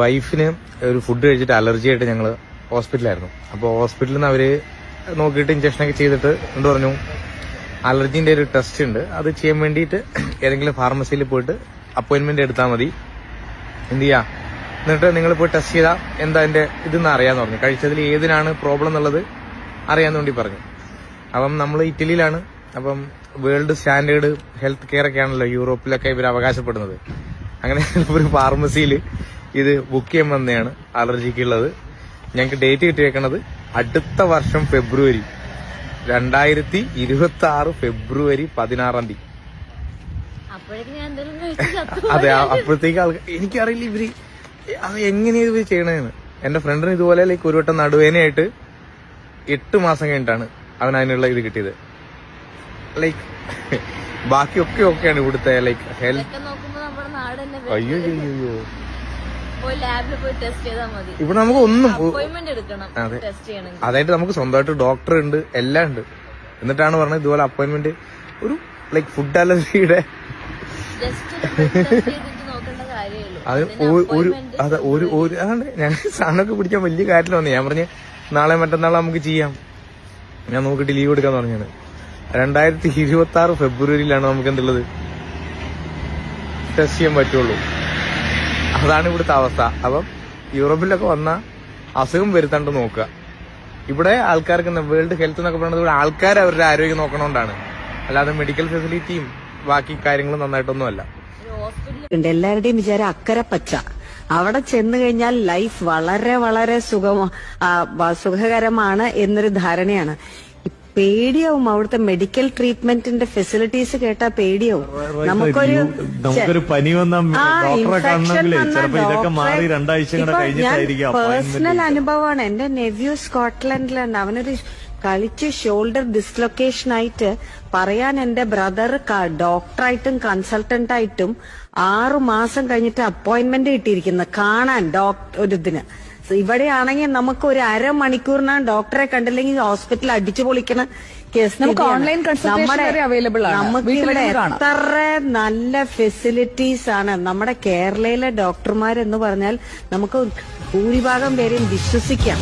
വൈഫിന് ഒരു ഫുഡ് കഴിച്ചിട്ട് അലർജി ആയിട്ട് ഞങ്ങൾ ഹോസ്പിറ്റലായിരുന്നു അപ്പോൾ ഹോസ്പിറ്റലിൽ നിന്ന് അവർ നോക്കിയിട്ട് ഇഞ്ചക്ഷനൊക്കെ ചെയ്തിട്ട് എന്ത് പറഞ്ഞു? അലർജിന്റെ ഒരു ടെസ്റ്റ് ഉണ്ട്. അത് ചെയ്യാൻ വേണ്ടിയിട്ട് ഏതെങ്കിലും ഫാർമസിയിൽ പോയിട്ട് അപ്പോയിൻമെന്റ് എടുത്താൽ മതി. എന്ത് ചെയ്യുക എന്നിട്ട് നിങ്ങൾ പോയി ടെസ്റ്റ് ചെയ്താൽ എന്താ എന്റെ ഇതെന്ന് അറിയാമെന്ന് പറഞ്ഞു. കഴിച്ചതിൽ ഏതിനാണ് പ്രോബ്ലം എന്നുള്ളത് അറിയാൻ വേണ്ടി പറഞ്ഞു. അപ്പം നമ്മൾ ഇറ്റലിയിലാണ്. അപ്പം വേൾഡ് സ്റ്റാൻഡേർഡ് ഹെൽത്ത് കെയർ ഒക്കെ ആണല്ലോ യൂറോപ്പിലൊക്കെ ഇവർ അവകാശപ്പെടുന്നത്. അങ്ങനെ ഒരു ഫാർമസിയിൽ ഇത് ബുക്ക് ചെയ്യാൻ വന്നതാണ്. അലർജിക്കുള്ളത്. ഞങ്ങൾക്ക് ഡേറ്റ് കിട്ടിയേക്കണത് അടുത്ത വർഷം ഫെബ്രുവരി. രണ്ടായിരത്തി ഇരുപത്തി ആറ് ഫെബ്രുവരി പതിനാറാം തീയതി. അതെ അപ്പോഴത്തേക്ക് ആൾക്കാർ എനിക്കറിയില്ല ഇവർ അത് എങ്ങനെയാ ഇവർ ചെയ്യണതെന്ന് എന്റെ ഫ്രണ്ടിന് ഇതുപോലെ ലൈക്ക് ഒരു വട്ടം നടുവേനയായിട്ട് എട്ട് മാസം കഴിഞ്ഞിട്ടാണ് അവൻ അതിനുള്ള ഇത് കിട്ടിയത്. ലൈക്ക് ബാക്കിയൊക്കെ ഒക്കെയാണ് ഇവിടുത്തെ ലൈക്ക് ഹെൽത്ത് അയ്യോ അയ്യോ, ഇവിടെ നമുക്ക് ഒന്നും അതെ. അതായത് നമുക്ക് സ്വന്തമായിട്ട് ഡോക്ടർ ഉണ്ട് എല്ലാം ഉണ്ട്. എന്നിട്ടാണ് പറഞ്ഞത് ഇതുപോലെ അപ്പോയിന്റ്മെന്റ് ഒരു ലൈക്ക് ഫുഡ് അലർജിയുടെ അത് ഒരു അതെ ഒരു ഒരു അതാണ്. ഞാൻ സാധനമൊക്കെ പിടിക്കാൻ വലിയ കാര്യമില്ല വന്നു. ഞാൻ പറഞ്ഞ് നാളെ മറ്റന്നാളെ നമുക്ക് ചെയ്യാം. ഞാൻ നോക്കിട്ട് ലീവ് എടുക്കാന്ന് പറഞ്ഞാണ് രണ്ടായിരത്തി ഇരുപത്തി ആറ് ഫെബ്രുവരിയിലാണ് നമുക്ക് എന്തുള്ളത്? ടെസ്റ്റ് ചെയ്യാൻ പറ്റുള്ളൂ. അതാണ് ഇവിടുത്തെ അവസ്ഥ. അപ്പം യൂറോപ്പിലൊക്കെ വന്ന അസുഖം വരുത്താണ്ട് നോക്കുക. ഇവിടെ ആൾക്കാർക്ക് വേൾഡ് ഹെൽത്ത് എന്നൊക്കെ പറയുന്നത് ഇവിടെ ആൾക്കാർ അവരുടെ ആരോഗ്യം നോക്കണോണ്ടാണ്. അല്ലാതെ മെഡിക്കൽ ഫെസിലിറ്റിയും ബാക്കി കാര്യങ്ങളും നന്നായിട്ടൊന്നുമല്ല. എല്ലാവരുടെയും വിചാരം അക്കരെ പച്ച. അവിടെ ചെന്ന് കഴിഞ്ഞാൽ ലൈഫ് വളരെ വളരെ സുഖ സുഖകരമാണ് എന്നൊരു ധാരണയാണ്. പേടിയാവും അവിടുത്തെ മെഡിക്കൽ ട്രീറ്റ്മെന്റിന്റെ ഫെസിലിറ്റീസ് കേട്ടാ പേടിയാവും. നമുക്കൊരു നമുക്കൊരു പനി വന്നാൽ പേഴ്സണൽ അനുഭവമാണ്. എന്റെ നെവ്യൂ സ്കോട്ട്ലൻഡിലാണ്. അവനൊരു കളിച്ച് ഷോൾഡർ ഡിസ്ലൊക്കേഷൻ ആയിട്ട് പറയാൻ എന്റെ ബ്രദർ ഡോക്ടറായിട്ടും കൺസൾട്ടന്റ് ആയിട്ടും ആറു മാസം കഴിഞ്ഞിട്ട് അപ്പോയിന്റ്മെന്റ് കിട്ടിയിരിക്കുന്നത് കാണാൻ ഡോക്ടർ ഒരു ഇതിന്. ഇവിടെയാണെങ്കിൽ നമുക്ക് ഒരു അരമണിക്കൂറിനാണ് ഡോക്ടറെ കണ്ടില്ലെങ്കിൽ ഹോസ്പിറ്റലിൽ അടിച്ചു പൊളിക്കണ കേസ് നമുക്ക് ഓൺലൈൻ കൺസൾട്ടേഷൻ available ആണ്. നമുക്ക് ഇവിടെ എത്ര നല്ല ഫെസിലിറ്റീസ് ആണ്. നമ്മുടെ കേരളയിലെ ഡോക്ടർമാരെന്ന് പറഞ്ഞാൽ നമുക്ക് ഭൂരിഭാഗം പേരെയും വിശ്വസിക്കാം.